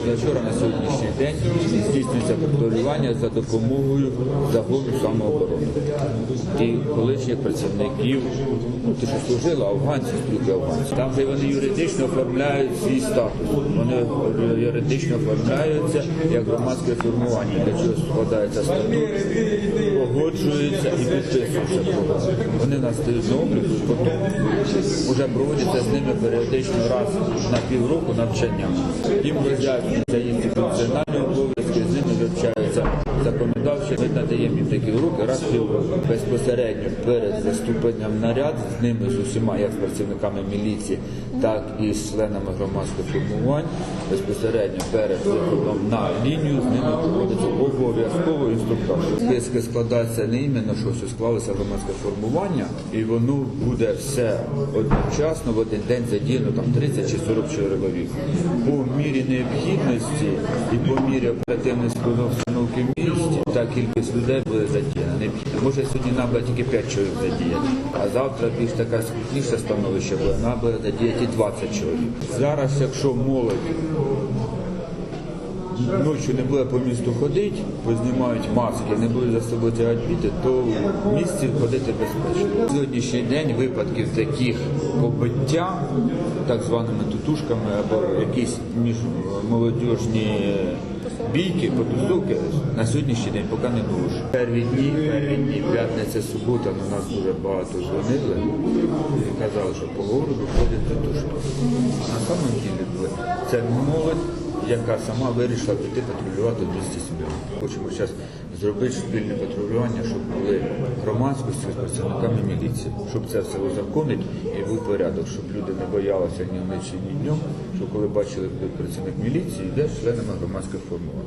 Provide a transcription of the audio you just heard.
позавчора на сьогоднішній день за допомогою загону самооборони. І колишніх працівників, ну, ті, що служили, афганці, спілки афганців. Там, де вони юридично оформляють свій статус. Вони юридично оформляються як громадське формування, для чого складається статут, погоджуються і підписуються. Вони нас стають на обліку, потім вже проводяться з ними періодично раз на півроку навчання. Їм роз'яснюються їхні функціональні обов'язки, з ними вивчаються законодавчі. Ми надаємо їм такі уроки раз півроку. Безпосередньо перед заступленням наряд з ними з усіма, як з працівниками міліції, так і з членами громадських формувань, безпосередньо перед виходом на лінію з ними проводиться обов'язково інструктаж. Списки складаються не іменно, що все склалося громадське формування, і воно буде все одночасно в один день задіяно там 30 чи 40 чоловік. По мірі необхідності і по мірі оперативної обстановки місті, та кількість людей буде задіяна. Може сьогодні нам буде тільки 5 чоловік задіяти, а завтра більш таке скрутніше становище буде, нам буде задіяти 20 чоловік. Зараз, якщо молодь ночі не буде по місту ходити, познімають маски, не будуть за собою тягати біти, то в місті ходити безпечно. Сьогоднішній день випадків таких побиття так званими тутушками або якісь між молодіжні бійки, потусовки на сьогоднішній день поки не було. Перві дні, перві дні, п'ятниця, субота на нас дуже багато дзвонили і казали, що по городу ходять тутушки. На самом ділі це молодь яка сама вирішила піти патрулювати 200 сім'ї. Хочемо зараз зробити спільне патрулювання, щоб були громадськості з працівниками міліції, щоб це все узаконить і був порядок, щоб люди не боялися ні вночі, ні днем, що коли бачили працівник міліції, йде членами громадських формувань.